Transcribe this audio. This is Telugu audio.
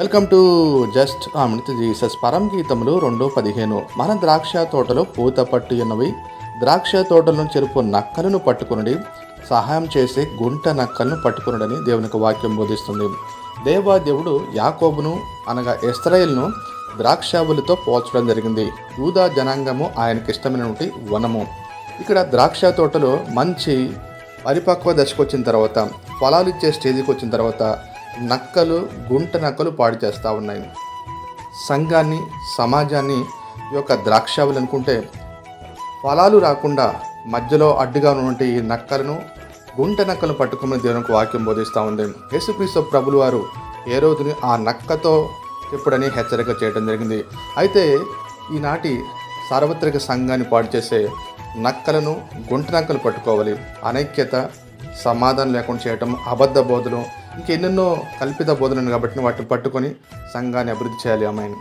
Welcome to just Amrutha Jesus పరం గీతములు రెండు పదిహేను. మన ద్రాక్ష తోటలో పూత పట్టు ఉన్నవి ద్రాక్ష తోటలను చెరుపు నక్కలను పట్టుకునడి. సహాయం చేసే గుంట నక్కలను పట్టుకునడని దేవునికి వాక్యం బోధిస్తుంది. దేవా దేవుడు యాకోబును అనగా ఇస్రాయేల్ను ద్రాక్షావులతో పోల్చడం జరిగింది. యూదా జనాంగము ఆయనకి ఇష్టమైనటువంటి వనము. ఇక్కడ ద్రాక్ష తోటలో మంచి పరిపక్వ దశకు వచ్చిన తర్వాత ఫలాలు ఇచ్చే స్టేజ్కి వచ్చిన తర్వాత నక్కలు గుంట నక్కలు పాడు చేస్తూ ఉన్నాయి. సంఘాన్ని సమాజాన్ని ఈ యొక్క ద్రాక్షావులు అనుకుంటే ఫలాలు రాకుండా మధ్యలో అడ్డుగా ఉన్నటువంటి ఈ నక్కలను గుంట నక్కలను పట్టుకుని దేవునికి వాక్యం బోధిస్తూ ఉంది. యేసుక్రీస్తు ప్రభులు వారు ఏ రోజుని ఆ నక్కతో ఎప్పుడని హెచ్చరిక చేయడం జరిగింది. అయితే ఈనాటి సార్వత్రిక సంఘాన్ని పాడు చేసే నక్కలను గుంట నక్కలు పట్టుకోవాలి. అనైక్యత సమాధానం లేకుండా చేయటం అబద్ధ బోధలు ఇంకెన్నెన్నో కల్పిత బోధనలు కాబట్టి వాటిని పట్టుకొని సంఘాన్ని అభివృద్ధి చేయాలి అమ్మాయిని